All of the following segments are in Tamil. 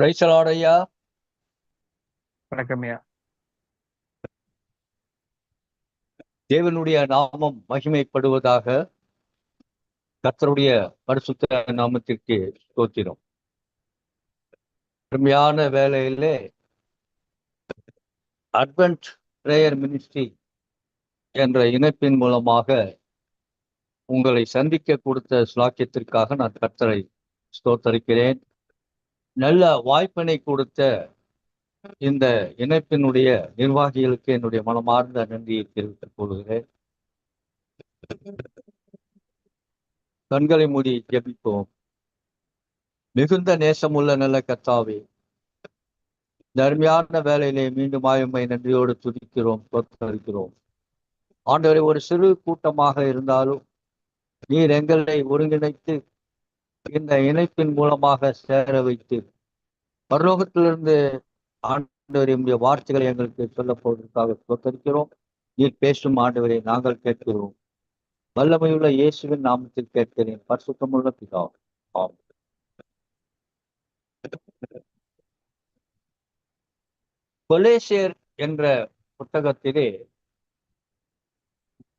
பிரைசலாட் ஐயா. வணக்கம் ஐயா. தேவனுடைய நாமம் மகிமைப்படுவதாக கர்த்தருடைய பரிசுத்த நாமத்திற்கு ஸ்தோத்திரம். அருமையான வேலையிலே அட்வென்ட் பிரேயர் மினிஸ்ட்ரி என்ற இணைப்பின் மூலமாக உங்களை சந்திக்க கொடுத்த ஸ்லாக்கியத்திற்காக நான் கர்த்தரை ஸ்தோத்தரிக்கிறேன். நல்ல வாய்ப்பினை கொடுத்த இந்த இணைப்பினுடைய நிர்வாகிகளுக்கு என்னுடைய மனமார்ந்த நன்றியை தெரிவித்துக் கொள்கிறேன். கண்களை மூடி ஜெபிப்போம். மிகுந்த நேசமுள்ள நல்ல கத்தாவே இந்த வேலையிலே மீண்டும் ஆயம்மை நன்றியோடு துதிக்கிறோம் தோத்தரிக்கிறோம் ஆண்டவரை ஒரு சிறு கூட்டமாக இருந்தாலும் நீர் எங்களை ஒருங்கிணைத்து இந்த இணைப்பின் மூலமாக சேர வைத்து பரலோகத்திலிருந்து ஆண்டவர் என்னுடைய வார்த்தைகளை எங்களுக்கு சொல்ல போவதற்காக தோத்தரிக்கிறோம் நீர் பேசும் ஆண்டவரை நாங்கள் கேட்கிறோம். வல்லமையுள்ள இயேசுவின் நாமத்தில் கேட்கிறேன். பரிசுத்தமுள்ள பிதா ஆம் கொலேசியர் என்ற புத்தகத்திலே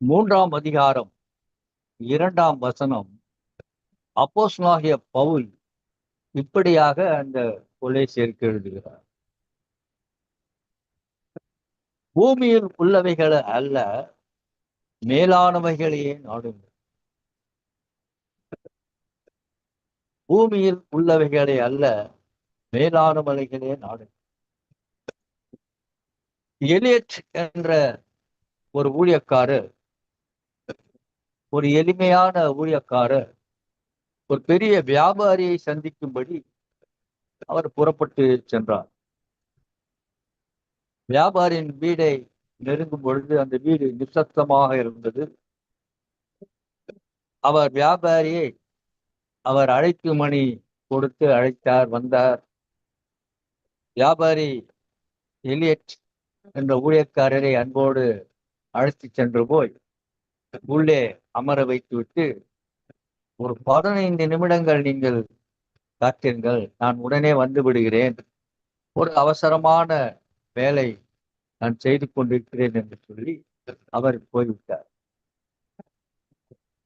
மூன்றாம் அதிகாரம் இரண்டாம் வசனம் அப்போஸ்லாகிய பவுல் இப்படியாக அந்த கொலேசியருக்கு எழுதுகிறார். பூமியில் உள்ளவைகளை அல்ல மேலானவைகளையே நாடுங்கள். பூமியில் உள்ளவைகளை அல்ல மேலானவைகளே நாடுங்கள். எலியட் என்ற ஒரு ஊழியக்காரர் ஒரு எளிமையான ஊழியக்காரர் ஒரு பெரிய வியாபாரியை சந்திக்கும்படி அவர் புறப்பட்டு சென்றார். வியாபாரியின் வீடை நெருங்கும் பொழுது அந்த வீடு நிசப்தமாக இருந்தது. அவர் வியாபாரியை அவர் அழைப்பு மணி கொடுத்து அழைத்தார் வந்தார். வியாபாரி எலியட் என்ற ஊழியக்காரரை அன்போடு அழைத்து சென்று போய் உள்ளே அமர வைத்துவிட்டு ஒரு பதினைந்து நிமிடங்கள் நீங்கள் காத்திருங்கள். நான் உடனே வந்து விடுகிறேன். ஒரு அவசரமான வேலை நான் செய்து கொண்டிருக்கிறேன் என்று சொல்லி அவர் போய்விட்டார்.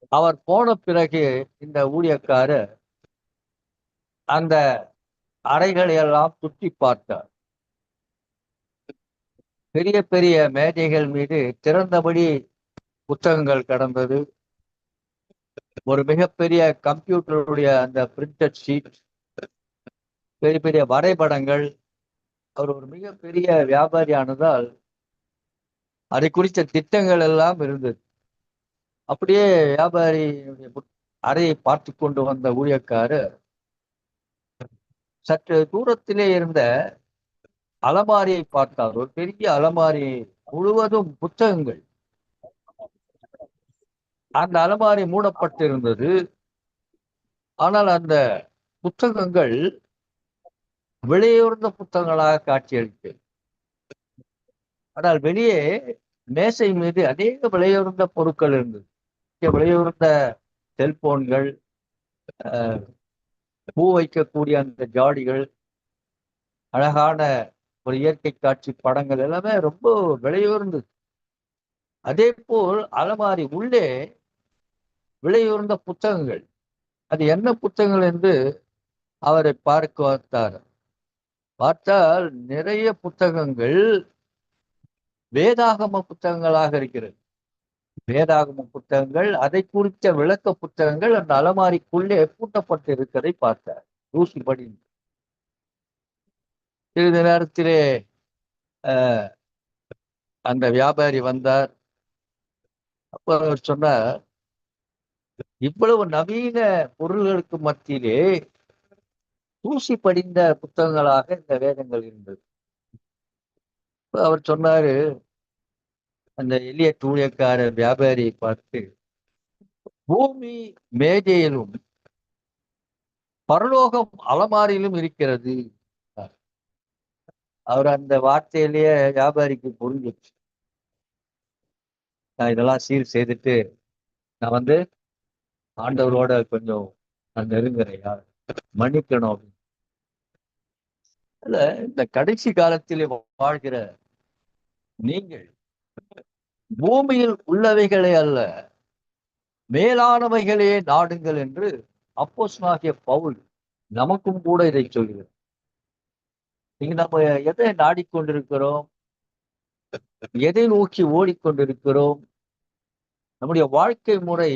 அவர் போன பிறகு இந்த ஊழியக்காரர் அந்த அறைகளை எல்லாம் சுற்றி பார்த்தார். பெரிய பெரிய மேஜைகள் மீது திறந்தபடி புத்தகங்கள் கடந்தது. ஒரு மிகப்பெரிய கம்ப்யூட்டருடைய அந்த பிரிண்டட் ஷீட் பெரிய பெரிய வரைபடங்கள் அவர் ஒரு மிகப்பெரிய வியாபாரியானதால் அதை குறித்த திட்டங்கள் எல்லாம் இருந்தது. அப்படியே வியாபாரியுடைய அறையை பார்த்து கொண்டு வந்த ஊழியக்காரர் சற்று தூரத்திலே இருந்த அலமாரியை பார்த்தார். ஒரு பெரிய அலமாரி முழுவதும் புத்தகங்கள். அந்த அலமாரி மூடப்பட்டிருந்தது. ஆனால் அந்த புத்தகங்கள் விலையுறந்த புத்தகங்களாக காட்சியளித்தது. ஆனால் வெளியே மேசை மீது அநேக விலையுறந்த பொருட்கள் இருந்தது. விலையுறந்த செல்போன்கள் பூ வைக்கக்கூடிய அந்த ஜாடிகள் அழகான ஒரு இயற்கை காட்சி படங்கள் எல்லாமே ரொம்ப விலையுறந்தது. அதே போல் அலமாரி உள்ளே விலையுறந்த புத்தகங்கள். அது என்ன புத்தகங்கள் என்று அவரை பார்க்க வந்தார் பார்த்தால் நிறைய புத்தகங்கள் வேதாகம புத்தகங்களாக இருக்கிறது. வேதாகம புத்தகங்கள் அதை குறித்த விளக்க புத்தகங்கள் அந்த அலமாரிக்குள்ளே பூட்டப்பட்டு இருக்கிறதை பார்த்தார். தூசி படிந்து. சிறிது நேரத்திலே அந்த வியாபாரி வந்தார். அப்போ அவர் சொன்னார் இவ்வளவு நவீன பொருள்களுக்கு மத்தியிலே தூசி படிந்த புத்தகங்களாக இந்த வேதங்கள் இருந்தது. அவர் சொன்னாரு அந்த எளிய தூழியக்கார வியாபாரியை பார்த்து பூமி மேஜையிலும் பரலோகம் அலமாரியிலும் இருக்கிறது. அவர் அந்த வார்த்தையிலேயே வியாபாரிக்கு புரிஞ்சிச்சு. நான் இதெல்லாம் சீர் செய்துட்டு நான் வந்து ஆண்டவரோட கொஞ்சம் நான் நெருங்குறையா? மன்னிக்கணும் அப்படின்னு. இல்ல இந்த கடைசி காலத்திலே வாழ்கிற நீங்கள் பூமியில் உள்ளவைகளே அல்ல மேலானவைகளே நாடுங்கள் என்று அப்போஸ்தலனாகிய பவுல் நமக்கும் கூட இதை சொல்கிறார். நீங்க நம்ம எதை நாடிக்கொண்டிருக்கிறோம்? எதை நோக்கி ஓடிக்கொண்டிருக்கிறோம்? நம்முடைய வாழ்க்கை முறை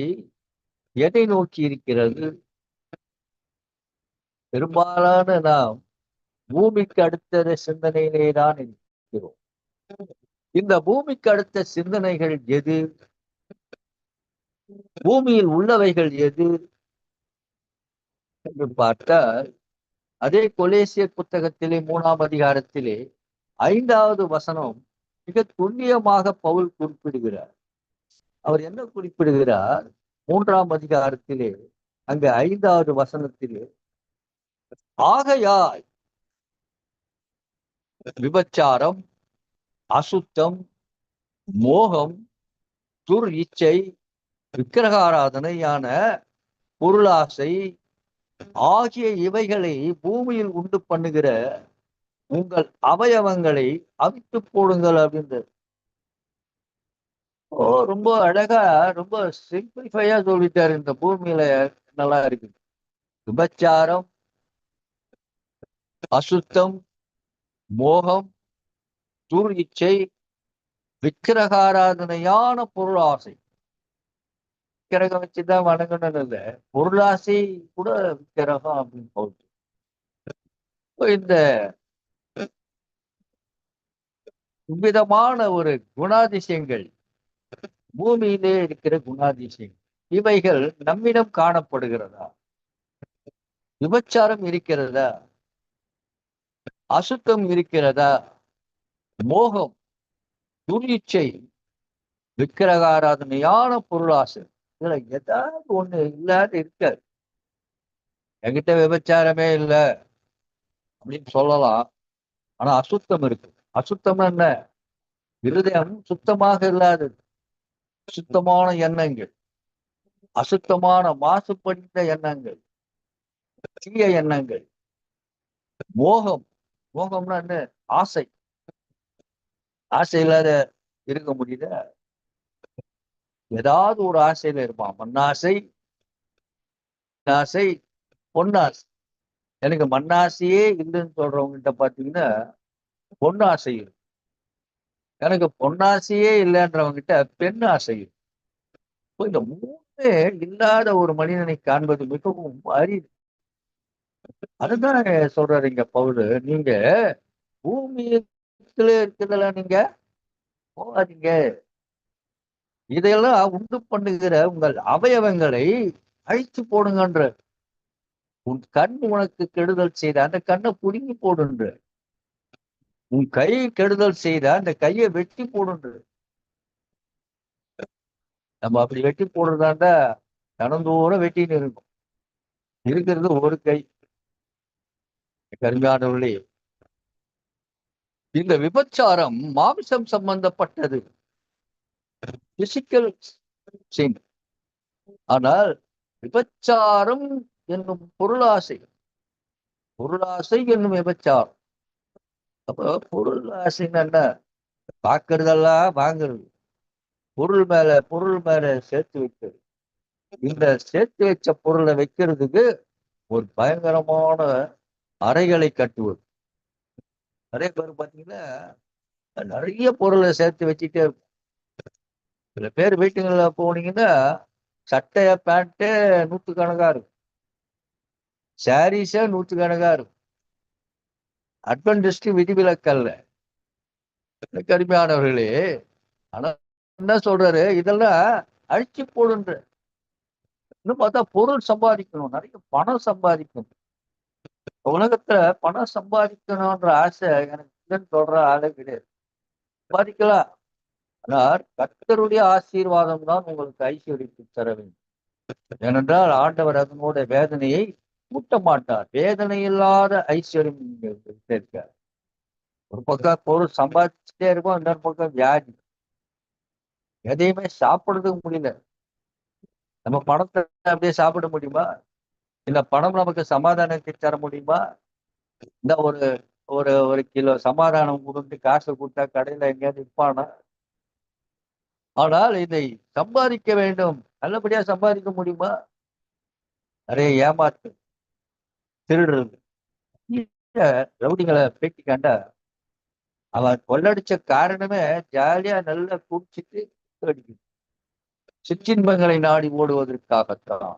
எதை நோக்கி இருக்கிறது? பெரும்பாலான நாம் பூமிக்கு அடுத்த சிந்தனையிலே தான் இருக்கிறோம். இந்த பூமிக்கு அடுத்த சிந்தனைகள் எது? பூமியில் உள்ளவைகள் எது? என்று பார்த்தால் அதே கொலேசிய புத்தகத்திலே மூணாம் அதிகாரத்திலே ஐந்தாவது வசனம் மிக துல்லியமாக பவுல் குறிப்பிடுகிறார். அவர் என்ன குறிப்பிடுகிறார்? மூன்றாம் அதிகாரத்திலே அங்க ஐந்தாவது வசனத்திலே ஆகையாய் விபச்சாரம் அசுத்தம் மோகம் துர் இச்சை விக்கிரகாராதனையான பொருளாசை ஆகிய இவைகளை பூமியில் உண்டு பண்ணுகிற உங்கள் அவயவங்களை அவித்து போடுங்கள் அப்படின்றது. ஓ ரொம்ப அழகா ரொம்ப சிம்பிளிஃபையா சொல்லிட்டாரு இந்த பூமியில. நல்லா இருக்கு விபச்சாரம் அசுத்தம் மோகம் துர் இச்சை விக்கிரகாராதனையான பொருளாசை. விக்கிரகம் வச்சுதான் வணங்கணும் இல்லை. பொருளாசை கூட விக்கிரகம் அப்படின்னு போகுது இந்த விதமான ஒரு குணாதிசயங்கள் பூமியிலே இருக்கிற குணாதிசயம். இவைகள் நம்மிடம் காணப்படுகிறதா? விபச்சாரம் இருக்கிறதா? அசுத்தம் இருக்கிறதா? மோகம் துணிச்சை விக்கிரகாராதனையான பொருளாசை. இதுல ஏதாவது ஒண்ணு இல்லாத இருக்காது. என்கிட்ட விபச்சாரமே இல்லை அப்படின்னு சொல்லலாம். ஆனா அசுத்தம் இருக்கு. அசுத்தம் என்ன? இருதயம் சுத்தமாக இல்லாதது. சுத்தமான எண்ணங்கள். அசுத்தமான மாசுபட்ட எண்ணங்கள். தீய எண்ணங்கள். மோகம். மோகம்னா என்ன? ஆசை. ஆசை இல்லாத இருக்க முடியல. ஏதாவது ஒரு ஆசையில இருப்பான். மண்ணாசை ஆசை பொன்னாசை. எனக்கு மண்ணாசையே இல்லைன்னு சொல்றவங்க கிட்ட பாத்தீங்கன்னா பொன்னாசை இருக்கும் எனக்கு பொன்னாசையே இல்லைன்றவங்கிட்ட பெண் ஆசை இப்போ இந்த மூணு இல்லாத ஒரு மனிதனை காண்பது மிகவும் அரிது. அதுதான் சொல்றாரு இங்க பவுலு. நீங்க பூமியில இருக்கிறதுல நீங்க? போகாதீங்க. இதையெல்லாம் உண்டு பண்ணுகிற உங்கள் அவயவங்களை அழிச்சு போடுங்கன்ற. உன் கண் உனக்கு கெடுதல் செய்த அந்த கண்ணை புடுங்கி போடுன்ற உன் கை கெடுதல் செய்த அந்த கையை வெட்டி போடுன்றது நம்ம அப்படி வெட்டி போடுறதாண்டா கணந்தோறும் வெட்டின்னு இருக்கும். இருக்கிறது ஒரு கை. கருங்கானவர்களே இந்த விபச்சாரம் மாமிசம் சம்பந்தப்பட்டது. பிசிக்கல் சின் ஆனால் விபச்சாரம் என்னும் பொருளாசை. பொருளாசை என்னும் விபச்சாரம். அப்போ பொருள் ஆசைன்னு என்ன பார்க்கறதெல்லாம் வாங்குறது. பொருள் மேல பொருள் மேல சேர்த்து வைக்கிறது. இந்த சேர்த்து வச்ச பொருளை வைக்கிறதுக்கு ஒரு பயங்கரமான அறைகளை கட்டுவது. நிறைய பேர் பார்த்தீங்கன்னா நிறைய பொருளை சேர்த்து வச்சுட்டே இருக்கும். சில பேர் வீட்டுங்களில் போனீங்கன்னா சட்டைய பேண்ட்டு நூற்றுக்கணக்கா இருக்கும். சாரீஸே நூற்றுக்கணக்கா இருக்கும். அட்வென்டிஸ்ட் விதிவிலக்கல்ல. கடுமையானவர்களே. ஆனா என்ன சொல்றாரு? இதெல்லாம் அழிச்சு போடுன்ற. இன்னும் பார்த்தா பொருள் சம்பாதிக்கணும். நிறைய பணம் சம்பாதிக்கணும். உலகத்துல பணம் சம்பாதிக்கணும்ன்ற ஆசை எனக்கு இல்லைன்னு சொல்ற ஆளே கிடையாது. சம்பாதிக்கலாம். ஆனால் கர்த்தருடைய ஆசீர்வாதம் தான் உங்களுக்கு ஐஸ்வர்யத்தை தர வேண்டும். ஏனென்றால் ஆண்டவர் அதனோட வேதனையை கூட்ட மாட்டார் வேதனை இல்லாத ஐஸ்வர்யம் இருக்காரு ஒரு பக்கம் பொருள் சம்பாதிச்சுட்டே இருக்கும் இன்னொரு பக்கம் வியாதி. எதையுமே சாப்பிடுறதுக்கு முடியல. நம்ம பணத்தை அப்படியே சாப்பிட முடியுமா? இல்ல பணம் நமக்கு சமாதானத்தை தர முடியுமா? இந்த ஒரு ஒரு ஒரு கிலோ சமாதானம் கொடுத்து காசு கொடுத்தா கடையில எங்கேயாவது விற்பானா? ஆனால் இதை சம்பாதிக்க வேண்டும். நல்லபடியா சம்பாதிக்க முடியுமா? நிறைய ஏமாத்து. திருடுறது. ரவுடிகளை பேட்டி கண்டா அவன் கொள்ளடிச்ச காரணமே ஜாலியா நல்லா குடிச்சிட்டு அடிக்குது சிற்றின்பங்களை நாடி ஓடுவதற்காகத்தான்.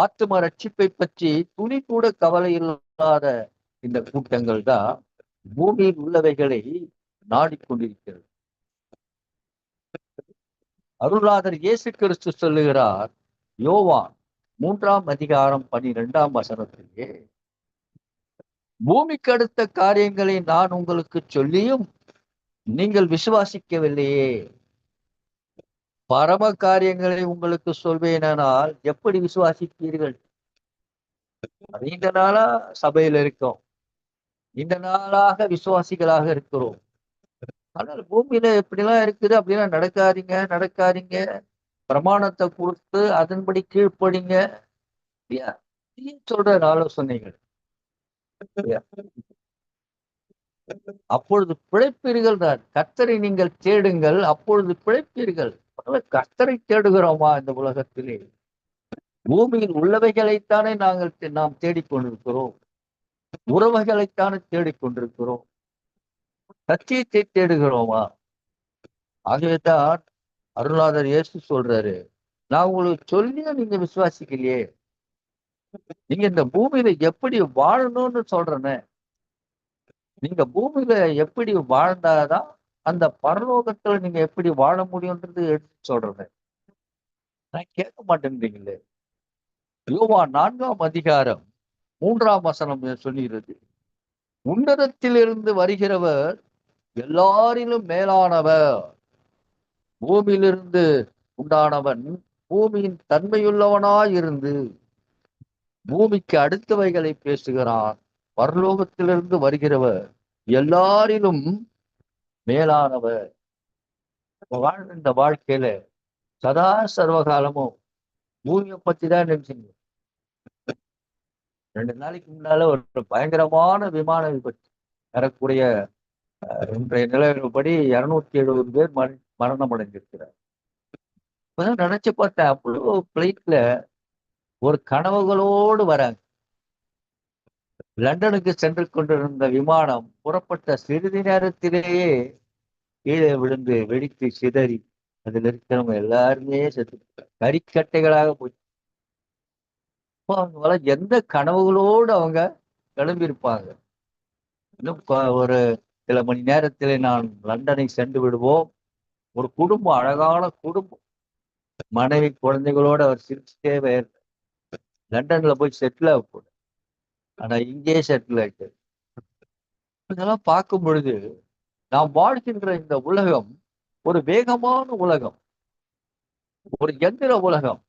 ஆத்தும ரட்சிப்பை பற்றி துணி கூட கவலை இல்லாத இந்த கூட்டங்கள் தான் பூமியில் உள்ளவைகளை நாடிக்கொண்டிருக்கிறது அருளாதர் இயேசு கிறிஸ்து சொல்லுகிறார் யோவான் மூன்றாம் அதிகாரம் பனிரெண்டாம் வசனத்திலே பூமிக்கு அடுத்த காரியங்களை நான் உங்களுக்கு சொல்லியும் நீங்கள் விசுவாசிக்கவில்லையே. பரம காரியங்களை உங்களுக்கு சொல்வேனால் எப்படி விசுவாசிப்பீர்கள்? இந்த நாளா சபையில இருக்கோம். இந்த நாளாக விசுவாசிகளாக இருக்கிறோம். ஆனால் பூமியில எப்படிலாம் இருக்குது அப்படிலாம் நடக்காதீங்க நடக்காதீங்க. பிரமாணத்தை கொடுத்து அதன்படி கீழ்ப்படிங்க. சொல்ற ஆலோசனைகள். அப்பொழுது பிழைப்பீர்கள் தான். கத்தரை நீங்கள் தேடுங்கள். அப்பொழுது பிழைப்பீர்கள். கத்தரை தேடுகிறோமா இந்த உலகத்திலே? பூமியில் உள்ளவைகளைத்தானே நாங்கள் நாம் தேடிக்கொண்டிருக்கிறோம். உறவைகளைத்தானே தேடிக்கொண்டிருக்கிறோம். சத்தியத்தை தேடுகிறோமா? ஆகவேதான் அருளாதர் இயேசு சொல்றாரு நான் உங்களுக்கு சொல்லியும் நீங்க விசுவாசிக்கலையே. நீங்க இந்த பூமியில எப்படி வாழணும்னு சொல்றேன்னு நீங்க பூமியில எப்படி வாழ்ந்தாதான் அந்த பரலோகத்துல நீங்க எப்படி வாழ முடியும்ன்றது எடுத்து சொல்றேன். நான் கேட்க மாட்டேன்றீங்களே யோவா நான்காம் அதிகாரம் மூன்றாம் வசனம் சொல்லுகிறது உன்னதத்திலிருந்து வருகிறவர் எல்லாரிலும் மேலானவர். பூமியிலிருந்து உண்டானவன் பூமியின் தன்மையுள்ளவனாயிருந்து பூமிக்கு அடுத்தவைகளை பேசுகிறான். பரலோகத்திலிருந்து வருகிறவர் எல்லாரிலும் மேலானவர். வாழ்ந்த இந்த வாழ்க்கையில சதா சர்வகாலமும் பூமியை பத்தி தான் நினைச்சீங்க. ரெண்டு நாளைக்கு முன்னால ஒரு பயங்கரமான விமான விபத்து. வரக்கூடிய இன்றைய நிலவரப்படி இருநூத்தி எழுபது பேர் மரண மரணம் அடைஞ்சிருக்கிறார் இப்பதான் நினைச்சு பார்த்தா அவ்வளோ பிளைட்ல ஒரு கனவுகளோடு வராங்க. லண்டனுக்கு சென்று கொண்டிருந்த விமானம் புறப்பட்ட சிறிது நேரத்திலேயே கீழே விழுந்து வெடித்து சிதறி அதுல இருக்கிறவங்க எல்லாருமே செத்து கறிக்கட்டைகளாக போச்சு. அவங்களால எந்த கனவுகளோடு அவங்க கிளம்பியிருப்பாங்க இன்னும் ஒரு சில மணி நேரத்திலே நான் லண்டனை சென்று விடுவோம். ஒரு குடும்பம் அழகான குடும்பம். மனைவி குழந்தைகளோட அவர் சிரிச்சுட்டே வேறு லண்டன்ல போய் செட்டில் ஆக கூட ஆனா இங்கே செட்டில் ஆயிட்டு இதெல்லாம் பார்க்கும் பொழுது நாம் வாழ்கின்ற இந்த உலகம் ஒரு வேகமான உலகம். ஒரு எந்திர உலகம்.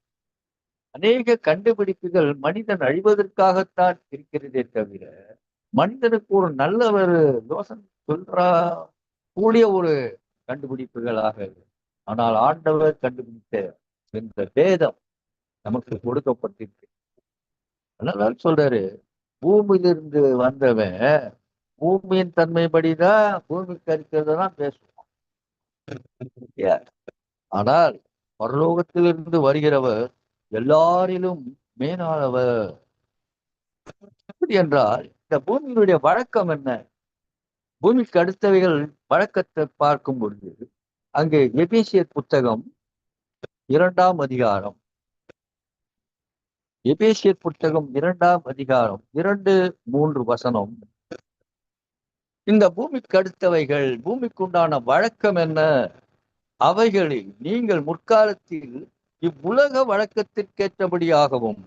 அநேக கண்டுபிடிப்புகள் மனிதன் அழிவதற்காகத்தான் இருக்கிறதே தவிர மனிதனுக்கு ஒரு நல்ல ஒரு யோசனை சொல்றா கூடிய ஒரு கண்டுபிடிப்புகளாக ஆனால் ஆண்டவர் கண்டுபிடித்த இந்த வேதம் நமக்கு கொடுக்கப்பட்டிருக்கு. அதனால சொல்றாரு பூமியிலிருந்து வந்தவன் பூமியின் தன்மைப்படிதான் பூமிக்கு இருக்கிறதான் பேசுவான். ஆனால் பரலோகத்திலிருந்து வருகிறவர் எல்லாரிலும் மேலானவர். எப்படி என்றால் இந்த பூமியினுடைய வழக்கம் என்ன? பூமிக்கு அடுத்தவைகள் வழக்கத்தை பார்க்கும் பொழுது அங்கே எபேசியர் புத்தகம் இரண்டாம் அதிகாரம். எபேசியர் புத்தகம் இரண்டாம் அதிகாரம் இரண்டு மூன்று வசனம். இந்த பூமிக்கு அடுத்தவைகள் பூமிக்குண்டான வழக்கம் என்ன? அவைகளில் நீங்கள் முற்காலத்தில் இவ்வுலக வழக்கத்திற்கேற்றபடியாகவும்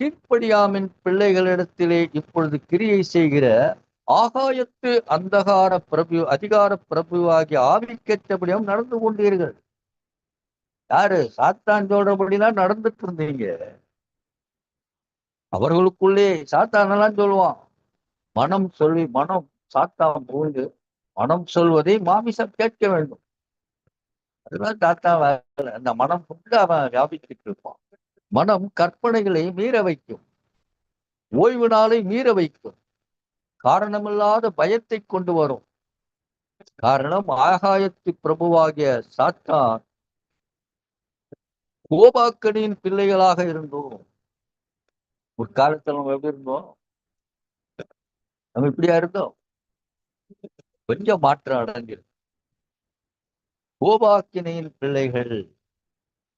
கீழ்ப்படியாமின் பிள்ளைகளிடத்திலே இப்பொழுது கிரியை செய்கிற ஆகாயத்து அந்தகார பிரபு அதிகார பிரபுவாகிய ஆவிக்கேற்றபடியாகவும் நடந்து கொண்டீர்கள். யாரு? சாத்தான் சொல்றபடிலாம் நடந்துட்டு இருந்தீங்க. அவர்களுக்குள்ளே சாத்தானெல்லாம் சொல்லுவான் மனம் சொல்லி மனம் சாத்தான் போது மனம் சொல்வதை மாமிசம் கேட்க வேண்டும். அதுதான் தாத்தா அந்த மனம் கொண்டு அவன் வியாபித்துட்டு இருப்பான். மனம் கற்பனைகளை மீற வைக்கும். ஓய்வு நாளை மீற வைக்கும். காரணமில்லாத பயத்தை கொண்டு வரும். காரணம் ஆகாயத்து பிரபுவாகிய சாத்தான் கோபாக்கனின் பிள்ளைகளாக இருந்தோம். ஒரு காலத்துல நம்ம எப்படி இருந்தோம்? நம்ம இப்படியா இருந்தோம்? கொஞ்சம் மாற்றம் அடைஞ்சிருக்கு கோபாக்கினையின் பிள்ளைகள்.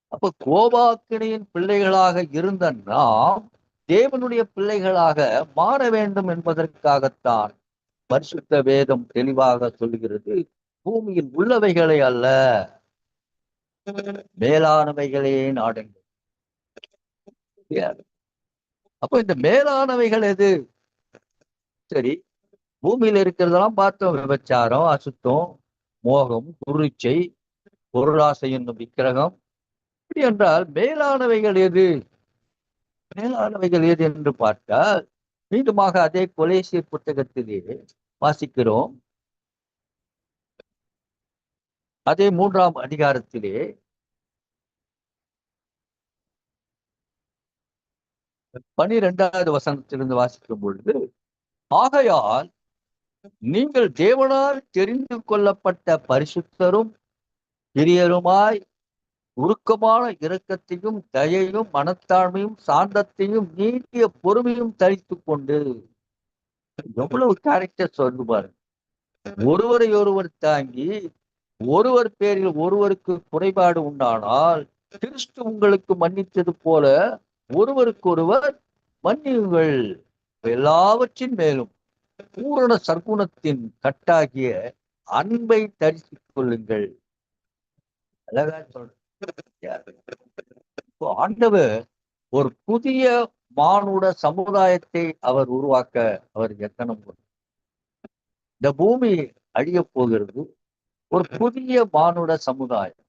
அப்ப கோபாக்கினையின் பிள்ளைகளாக இருந்த நாம் தேவனுடைய பிள்ளைகளாக மாற வேண்டும் என்பதற்காகத்தான் பரிசுத்த வேதம் தெளிவாக சொல்கிறது. பூமியில் உள்ளவைகளை அல்ல மேலானவைகளே நாடுங்கள். அப்போ இந்த மேலானவைகள் எது? சரி பூமியில இருக்கிறதெல்லாம் பார்த்தோம் விபச்சாரம் அசுத்தம் மோகம் குருச்சை பொருளாசை என்னும் விக்கிரகம். இப்படி என்றால் மேலானவைகள் எது? மேலானவைகள் ஏது என்று பார்த்தால் மீண்டுமாக அதே கொலேசியர் புத்தகத்திலே வாசிக்கிறோம். அதே மூன்றாம் அதிகாரத்திலே பனிரெண்டாவது வசனத்திலிருந்து வாசிக்கும் பொழுது ஆகையால் நீங்கள் தேவனால் தெரிந்து கொள்ளப்பட்ட பரிசுத்தரும் பிரியருமாய் உருக்கமான இரக்கத்தையும் தயையும் மனத்தாழ்மையும் சாந்தத்தையும் நீண்டிய பொறுமையும் தரித்து கொண்டு எவ்வளவு கேரக்டர் சொல்லு பாருங்க. ஒருவரை ஒருவர் தாங்கி ஒருவர் பேரில் ஒருவருக்கு குறைபாடு உண்டானால் கிறிஸ்து உங்களுக்கு மன்னித்தது போல ஒருவருக்கொருவர் மன்னியுங்கள். எல்லாவற்றின் மேலும் பூரண சர்க்குணத்தின் கட்டாகிய அன்பை தரிசித்துக் கொள்ளுங்கள். அழகா சொல்ற ஆண்டவர் ஒரு புதிய மானுட சமுதாயத்தை அவர் உருவாக்க அவர் எத்தனம் இந்த பூமி அழிய போகிறது. ஒரு புதிய மானுட சமுதாயம்.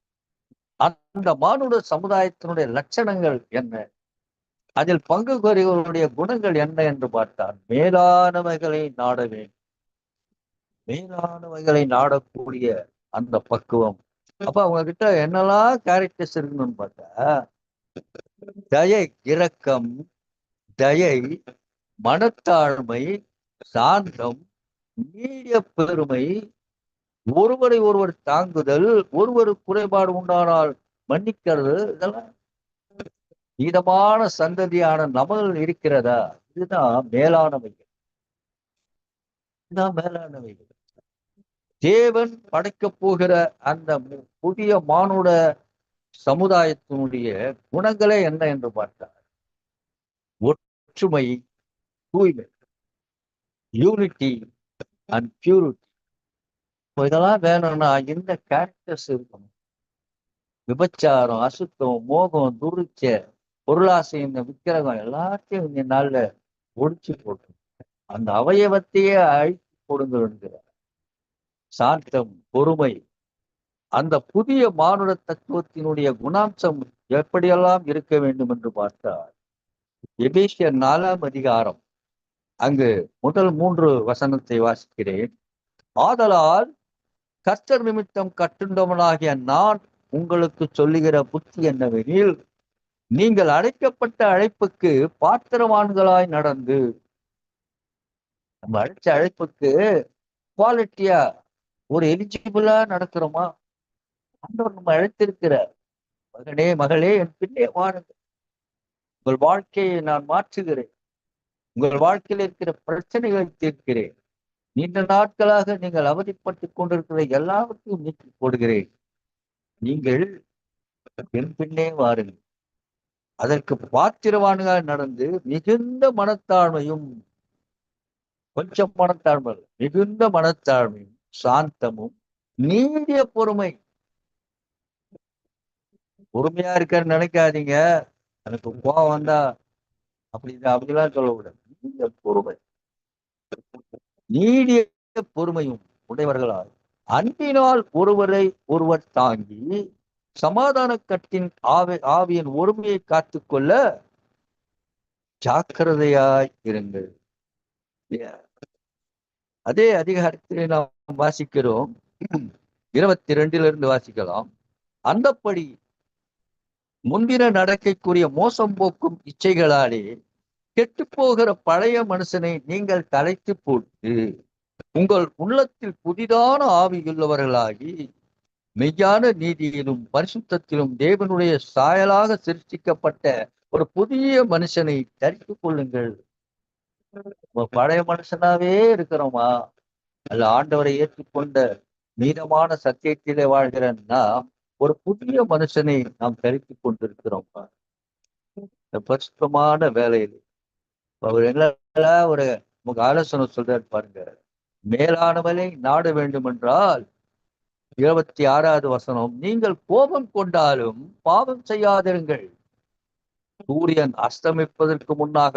அந்த மானுட சமுதாயத்தினுடைய லட்சணங்கள் என்ன? அதில் பங்கு கோரியவர்களுடைய குணங்கள் என்ன என்று பார்த்தால் மேலானவைகளை நாட வேண்டும். மேலானவைகளை நாடக்கூடிய அந்த பக்குவம் அப்ப அவங்க கிட்ட என்னெல்லாம் கேரக்டர்ஸ் இருக்கணும்னு பார்த்தா தயை இரக்கம் தயை மனத்தாழ்மை சாந்தம் நீடிய பெருமை ஒருவரை ஒருவர் தாங்குதல் ஒருவர் குறைபாடு உண்டானால் மன்னிக்கிறது இதெல்லாம் இதமான சந்ததியான நபர்கள் இருக்கிறதா? இதுதான் மேலானவைகள் இதுதான் மேலானவைகள் தேவன் படைக்க போகிற அந்த புதிய மானுட சமுதாயத்தினுடைய குணங்களே என்ன என்று பார்த்தார் ஒற்றுமை தூய்மை யூனிட்டி அண்ட் பியூரிட்டி இதெல்லாம் வேணும்னா இந்த கேரக்டர்ஸ் இருக்கணும்? விபச்சாரம் அசுத்தம் மோகம் துருச்ச பொருளாசை இந்த விக்கிரகம் எல்லாத்தையும் இந்த நாள்ல ஒடிச்சு போட்டு அந்த அவயவத்தையே அழித்து கொடுங்க சாந்தம் பொறுமை. அந்த புதிய மானுட தத்துவத்தினுடைய குணாம்சம் எப்படியெல்லாம் இருக்க வேண்டும் என்று பார்த்தால் எபேசிய நாலாம் அதிகாரம் அங்கு முதல் மூன்று வசனத்தை வாசிக்கிறேன். ஆதலால் கர்த்தர் நிமித்தம் கட்டுண்டவனாகிய நான் உங்களுக்கு சொல்லுகிற புத்தி என்னவெனில் நீங்கள் அழைக்கப்பட்ட அழைப்புக்கு பாத்திரவான்களாய் நடந்து நம்ம அழைச்ச அழைப்புக்கு குவாலிட்டியா ஒரு எலிஜிபிளா நடக்கிறோமா ஆண்டவர் நம்ம அழைத்திருக்கிறார். மகனே மகளே என் பின்னே வாருங்கள். உங்கள் வாழ்க்கையை நான் மாற்றுகிறேன். உங்கள் வாழ்க்கையில் இருக்கிற பிரச்சனைகளை தீர்க்கிறேன். நீண்ட நாட்களாக நீங்கள் அவதிப்பட்டு கொண்டிருக்கிற எல்லாவற்றையும் நீக்கி போடுகிறேன் நீங்கள் என் பின்னே வாருங்கள். அதற்கு பாத்திரவான்கள் நடந்து மிகுந்த மனத்தாழ்மையும் கொஞ்சம் மனத்தாழ்மை மிகுந்த மனத்தாழ்மையும் சாந்தமும் நீடிய பொறுமை. பொறுமையா இருக்கான்னு நினைக்காதீங்க. எனக்கு கோவம் வந்தா அப்படி அப்படிலாம் சொல்லக்கூடாது. நீடிய பொறுமை. நீடிய பொறுமையும் உடையவர்களால் அன்பினால் ஒருவரை ஒருவர் தாங்கி சமாதான கட்டின் ஆவி ஆவியின் ஒருமையை காத்துக்கொள்ள ஜாக்கிரதையாய் இருங்கள். அதே அதிகாரத்தில் நாம் வாசிக்கிறோம். இருபத்தி ரெண்டிலிருந்து வாசிக்கலாம். அந்தப்படி முன்தின நடக்கைக்குரிய மோசம் போக்கும் இச்சைகளாலே கெட்டு போகிற பழைய மனுஷனை நீங்கள் கலைத்து போட்டு உங்கள் உள்ளத்தில் புதிதான ஆவியுள்ளவர்களாகி மெய்யான நீதியிலும் பரிசுத்தத்திலும் தேவனுடைய சாயலாக சிருஷ்டிக்கப்பட்ட ஒரு புதிய மனுஷனை தரித்துக் கொள்ளுங்கள். நம்ம பழைய மனுஷனாவே இருக்கிறோமா? அல்ல ஆண்டவரை ஏற்றுக்கொண்ட மீதமான சத்தியத்திலே வாழ்கிறன்னா ஒரு புதிய மனுஷனை நாம் தரித்துக் கொண்டிருக்கிறோம் இந்த பரிசுத்தமான வேலையில் அவர் என்ன ஒரு நமக்கு ஆலோசனை சொல்றாரு பாருங்க. மேலானவனை நாட வேண்டும் என்றால் இருபத்தி ஆறாவது வசனம் நீங்கள் கோபம் கொண்டாலும் பாவம் செய்யாதிருங்கள். சூரியன் அஸ்தமிப்பதற்கு முன்னாக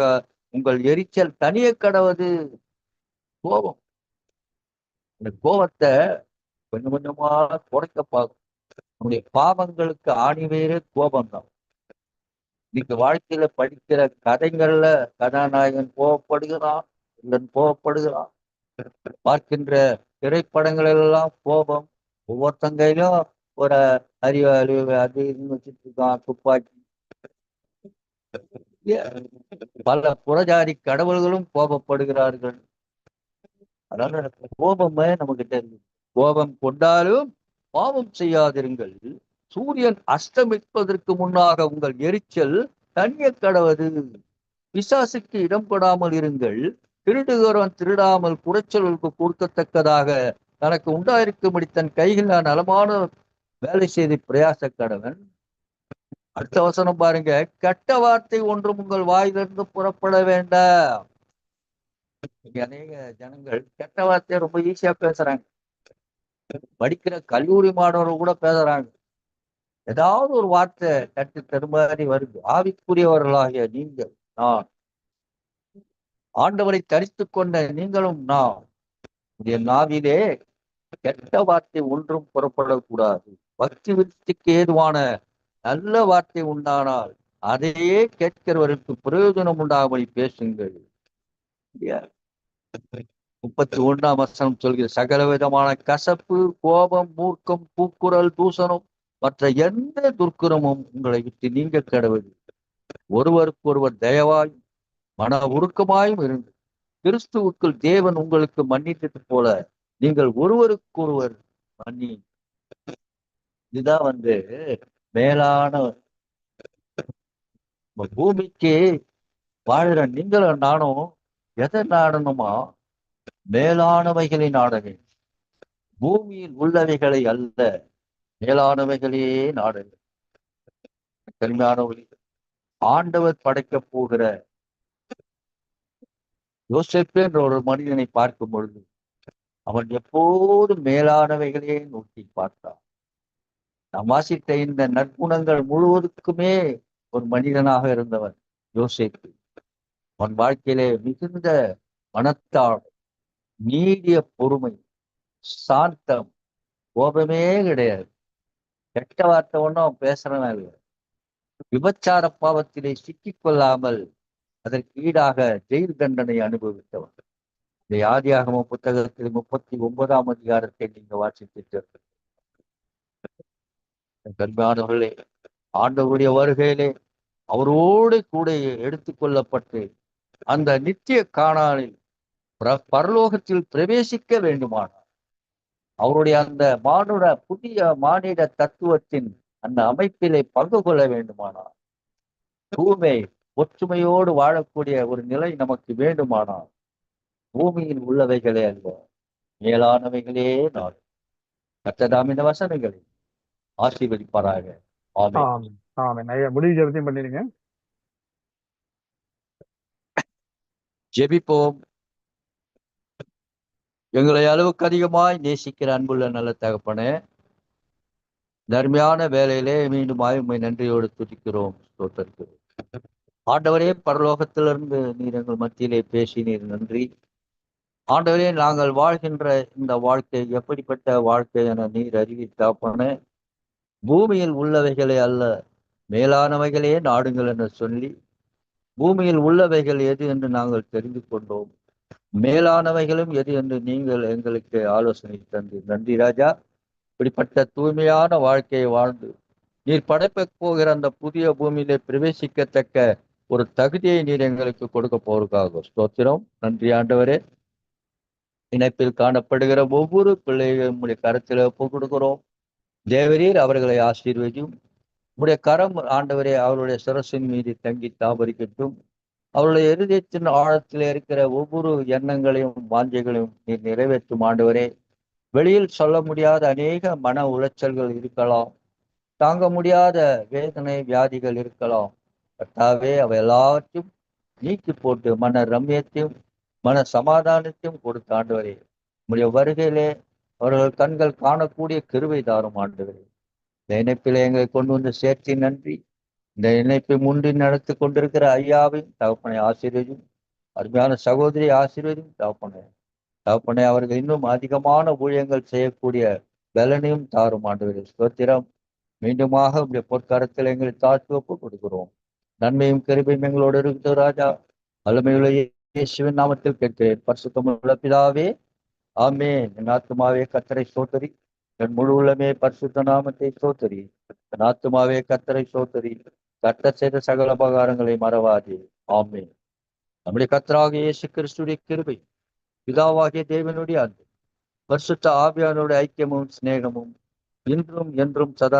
உங்கள் எரிச்சல் தனிய கடவுது கோபம். அந்த கோபத்தை கொஞ்சம் கொஞ்சமா குறைக்க பார்க்கும். நம்முடைய பாவங்களுக்கு ஆணிவேறு கோபம் தான் இன்னைக்கு வாழ்க்கையில படிக்கிற கதைகள்ல கதாநாயகன் கோபப்படுகிறான் இல்லன் கோபப்படுகிறான். பார்க்கின்ற திரைப்படங்கள் எல்லாம் கோபம். ஒவ்வொருத்தங்கையிலும் ஒரு அறிவாளி அது இதுன்னு வச்சுட்டு இருக்கான் துப்பாக்கி. பல புறஜாதி கடவுள்களும் கோபப்படுகிறார்கள். அதனால கோபமே நம்ம கிட்ட கோபம் கொண்டாலும் பாவம் செய்யாதிருங்கள். சூரியன் அஸ்தமிப்பதற்கு முன்னாக உங்கள் எரிச்சல் தனிய கடவது பிசாசுக்கு இடம் கொடாமல் இருங்கள். திருடுகிறவன் திருடாமல் குறைச்சலுக்கு கொடுக்கத்தக்கதாக தனக்கு உண்டாயிருக்கும்படி தன் கையில் நான் நலமான வேலை செய்து பிரயாச கடவன் அடுத்த வசனம் பாருங்க. கெட்ட வார்த்தை ஒன்றும் உங்கள் வாயிலிருந்து புறப்பட வேண்டாம். அநேக ஜனங்கள் கெட்ட வார்த்தையை ரொம்ப ஈஸியா பேசுறாங்க. படிக்கிற கல்லூரி மாணவர்கள் கூட பேசுறாங்க. ஏதாவது ஒரு வார்த்தை கட்டு தருமாறி வருது. ஆவிக்குரியவர்களாகிய நீங்கள் நான். ஆண்டவரை தரித்து கொண்ட நீங்களும் நான். என் நாவிலே கெட்ட வார்த்தை ஒன்றும் புறப்படக்கூடாது. பக்தி விருத்திக்கு ஏதுவான நல்ல வார்த்தை உண்டானால் அதையே கேட்கிறவருக்கு பிரயோஜனம் உண்டாகும்படி பேசுங்கள். முப்பத்தி ஒன்றாம் வசனம் சொல்கிற சகல விதமான கசப்பு கோபம் மூர்க்கம் பூக்குரல் தூசணம் மற்ற எந்த துர்க்குரமும் உங்களை விட்டு நீங்க கடவுள் ஒருவருக்கு ஒருவர் தயவாய் மன உருக்கமாயும் இருந்து கிறிஸ்துவுக்குள் தேவன் உங்களுக்கு மன்னித்தது போல நீங்கள் ஒருவருக்கொருவர் மன்னி இதுதான் வந்து மேலானவர் பூமிக்கு வாழ்கிற நீங்களும் நானும் எதை நாடணுமா? மேலானவைகளை நாடவே பூமியில் உள்ளவைகளை அல்ல மேலானவைகளே நாடுங்க கருமையானவர்களே ஆண்டவர் படைக்க போகிற யோசிப்பு என்ற ஒரு மனிதனை பார்க்கும் பொழுது அவன் எப்போதும் மேலானவைகளே நோக்கி பார்த்தான். நாம் வாசித்த இந்த நற்குணங்கள் முழுவதுக்குமே ஒரு மனிதனாக இருந்தவன் யோசிப்பு. அவன் வாழ்க்கையிலே மிகுந்த மனத்தாள் நீடிய பொறுமை சாந்தம் கோபமே கிடையாது. கெட்ட வார்த்தை ஒன்றும் பேசுறவன் இல்லை விபச்சார பாவத்திலே சிக்கிக் கொள்ளாமல் அதற்கு ஈடாக ஜெயில் தண்டனை அனுபவித்தவன். இந்த ஆதியாகம புத்தகத்தில் முப்பத்தி ஒன்பதாம் அதிகாரத்தை நீங்க வாசித்து கர்ப்பானவர்களே ஆண்டவருடைய வருகையிலே அவரோடு கூட எடுத்துக்கொள்ளப்பட்டு அந்த நித்திய காணாலில் பரலோகத்தில் பிரவேசிக்க வேண்டுமானார் அவருடைய அந்த மானுட புதிய மானிட தத்துவத்தின் அந்த அமைப்பிலே பங்கு கொள்ள வேண்டுமானார் பூமை ஒற்றுமையோடு வாழக்கூடிய ஒரு நிலை நமக்கு வேண்டுமானால் பூமியில் உள்ளவைகளே அல்ல மேலானவைகளே நாடு கத்ததாமின வசனங்களே ஆசீர்வதிப்பாராக. முடிவு ஜெபத்தையும் பண்ணிருங்க ஜெபிப்போம். எங்களை அளவுக்கு அதிகமாய் நேசிக்கிற அன்புள்ள நல்ல தகப்பனே தர்மையான வேலையிலே மீண்டும் உண்மை நன்றியோடு துதிக்கிறோம் ஸ்தோத்திரிக்கிறோம். ஆண்டவரே பரலோகத்திலிருந்து நீர் எங்கள் மத்தியிலே பேசினீர் நன்றி. ஆண்டவரே நாங்கள் வாழ்கின்ற இந்த வாழ்க்கை எப்படிப்பட்ட வாழ்க்கை என நீர் அறிவித்தாப்பன பூமியில் உள்ளவைகளே அல்ல மேலானவைகளே நாடுங்கள் என்று சொல்லி பூமியில் உள்ளவைகள் எது என்று நாங்கள் தெரிந்து கொண்டோம். மேலானவைகளும் எது என்று நீங்கள் எங்களுக்கு ஆலோசனை தந்து நன்றி ராஜா. இப்படிப்பட்ட தூய்மையான வாழ்க்கையை வாழ்ந்து நீர் படைப்ப போகிற அந்த புதிய பூமியிலே பிரவேசிக்கத்தக்க ஒரு தகுதியை நீர் எங்களுக்கு கொடுக்க போறதுக்காக ஸ்தோத்திரம். நன்றி ஆண்டவரே. இணைப்பில் காணப்படுகிற ஒவ்வொரு பிள்ளைகளும் கருத்தில் ஒப்பு கொடுக்கிறோம். தேவரீர் அவர்களை ஆசீர்வதியும். உடைய கரம் ஆண்டவரே அவருடைய சிரசின் மீது தங்கி தாபரிக்கட்டும். அவருடைய இருதயத்தின் ஆழத்தில் இருக்கிற ஒவ்வொரு எண்ணங்களையும் வாஞ்சைகளையும் நீர் நிறைவேற்றும் ஆண்டவரே. வெளியில் சொல்ல முடியாத அநேக மன உளைச்சல்கள் இருக்கலாம். தாங்க முடியாத வேதனை வியாதிகள் இருக்கலாம். கர்த்தாவே அவை எல்லாவற்றையும் நீக்கி போட்டு மன ரம்யத்தையும் மன சமாதானத்தையும் கொடுத்த ஆண்டவரே. உடைய வருகையிலே அவர்கள் கண்கள் காணக்கூடிய கிருவை தாரும் ஆண்டவரே. இந்த இணைப்பில் எங்களை கொண்டு வந்து சேர்த்தி நன்றி. இந்த இணைப்பை முன்றி நடத்தி கொண்டிருக்கிற ஐயாவையும் தகப்பனை ஆசீர்வதியும் அருமையான சகோதரி ஆசீர்வதியும் தகப்பனை. தகப்பனை அவர்கள் இன்னும் அதிகமான ஊழியங்கள் செய்யக்கூடிய பலனையும் தாரும் ஆண்டுகள் ஸ்தோத்திரம். மீண்டுமாக உடைய பொற்காரத்தில் எங்களை தாழ்த்துவப்பு கொடுக்கிறோம். நன்மையும் கருமையும் எங்களோடு இருக்கிற ராஜா. வல்லமையுள்ள இயேசுவின் நாமத்தில் கேட்கிறேன். பரிசுத்தமுள்ள பிதாவே ஆமே என் ஆத்துமாவே கத்தரை சோத்தரி என் முழு உள்ளமே பரிசுத்த நாமத்தை சோத்தரி என் ஆத்துமாவே கத்தரை சோத்தரி கட்ட செய்த சகல உபகாரங்களை மறவாதே. ஆமே நம்முடைய கத்தராக இயேசு கிறிஸ்துடைய கிருபை பிதாவாகிய தேவனுடைய அன்பு பரிசுத்த ஆவியானுடைய ஐக்கியமும் சிநேகமும் இன்றும் என்றும் சதா